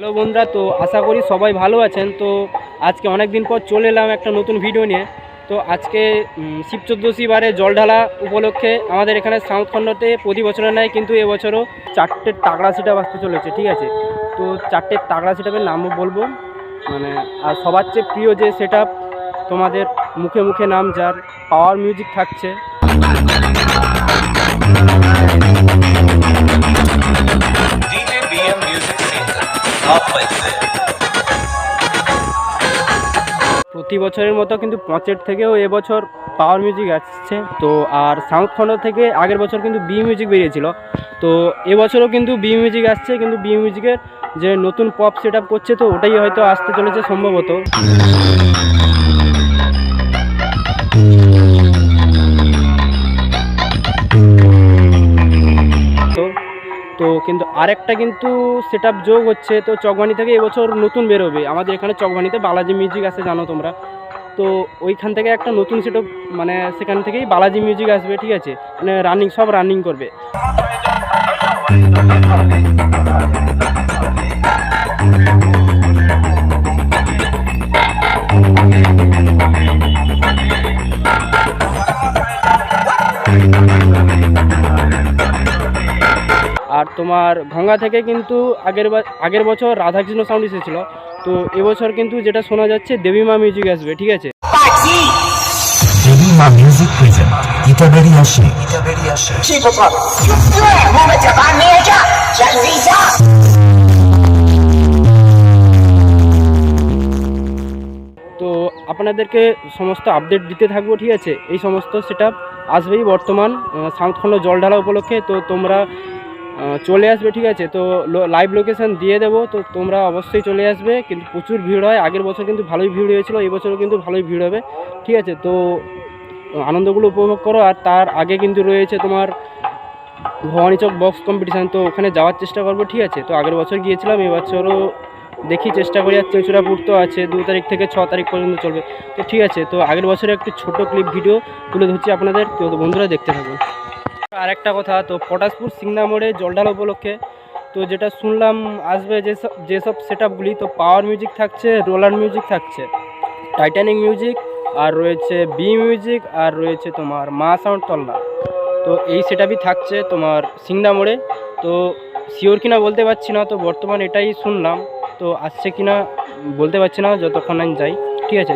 Hello বন্ধুরা, তো আশা করি সবাই ভালো আছেন। তো আজকে অনেক দিন পর চলে এলাম একটা নতুন ভিডিও নিয়ে। তো আজকে শিব চোদ্দশী বারে জল ঢালা উপলক্ষে আমাদের এখানে সাউথ খণ্ডতে প্রতি বছরের নেয় কিন্তু এবছরও চারটে তাগড়া সিটা বাজতে চলেছে, ঠিক আছে? তো চারটে তাগড়া সিটাপের নামও বলব। মানে আর সবার চেয়ে প্রিয় যে সেট তোমাদের মুখে মুখে নাম, যার পাওয়ার মিউজিক থাকছে। প্রতি বছরের মতো কিন্তু পঁচের থেকেও এবছর পাওয়ার মিউজিক আসছে। তো আর সাউথ খন্ড থেকে আগের বছর কিন্তু বি মিউজিক বেরিয়েছিল। তো এবছরও কিন্তু বি মিউজিক আসছে, কিন্তু বি মিউজিকের যে নতুন পপ সেট করছে, তো ওটাই হয়তো আসতে চলেছে সম্ভবত। কিন্তু আরেকটা কিন্তু সেট যোগ হচ্ছে, তো চকবানি থেকে এবছর নতুন বেরোবে। আমাদের এখানে চকবানিতে বালাজি মিউজিক আছে, জানো তোমরা। তো ওইখান থেকে একটা নতুন সেট মানে সেখান থেকেই বালাজি মিউজিক আসবে, ঠিক আছে? মানে রানিং সব রানিং করবে। আর তোমার গঙ্গা থেকে কিন্তু আগের বা- আগের বছর রাধাকৃষ্ণ সাউন্ড এসেছিল। তো এবছর কিন্তু যেটা শোনা যাচ্ছে দেবীমা মিউজিক আসবে ঠিক আছে? দেবী মিউজিক প্রেজেন্ট গীতা আসে গীতা আসে তো আপনাদেরকে সমস্ত আপডেট দিতে থাকব ঠিক আছে? এই সমস্ত সেটা আসবেই বর্তমান সাউথ খণ্ড জল ঢালা উপলক্ষে। তো তোমরা চলে আসবে, ঠিক আছে? তো লাইভ লোকেশন দিয়ে দেবো। তো তোমরা অবশ্যই চলে আসবে। কিন্তু প্রচুর ভিড় হয়। আগের বছর কিন্তু ভালোই ভিড় হয়েছিল, এই বছরও কিন্তু ভালোই ভিড় হবে। ঠিক আছে? তো আনন্দগুলো উপভোগ করো। আর তার আগে কিন্তু রয়েছে তোমার ভবানী চক বক্স কম্পিটিশান তো ওখানে যাওয়ার চেষ্টা করব, ঠিক আছে? তো আগের বছর গিয়েছিলাম এবছরও দেখি চেষ্টা করি। আর চৌচুরাপুর তো আছে, দু তারিখ থেকে ছ তারিখ পর্যন্ত চলবে। তো ঠিক আছে? তো আগের বছরে একটি ছোট ক্লিপ ভিডিও তুলে ধরছি আপনাদের। তো বন্ধুরা দেখতে থাকুন। আর একটা কথা, তো পটাশপুর সিংনা মোড়ে জলঢালা উপলক্ষে, তো যেটা শুনলাম আসবে যেসব যেসব সেট তো পাওয়ার মিউজিক থাকছে রোলার মিউজিক থাকছে টাইটানিক মিউজিক আর রয়েছে বি মিউজিক আর রয়েছে তোমার মা সাউন্ড তল্লা, তো এই সেটআপই থাকছে তোমার সিংদা মোড়ে তো শিওর কিনা বলতে পারছি না, তো বর্তমান এটাই শুনলাম, তো আসছে কিনা বলতে পারছি না, যতক্ষণ আমি যাই, ঠিক আছে।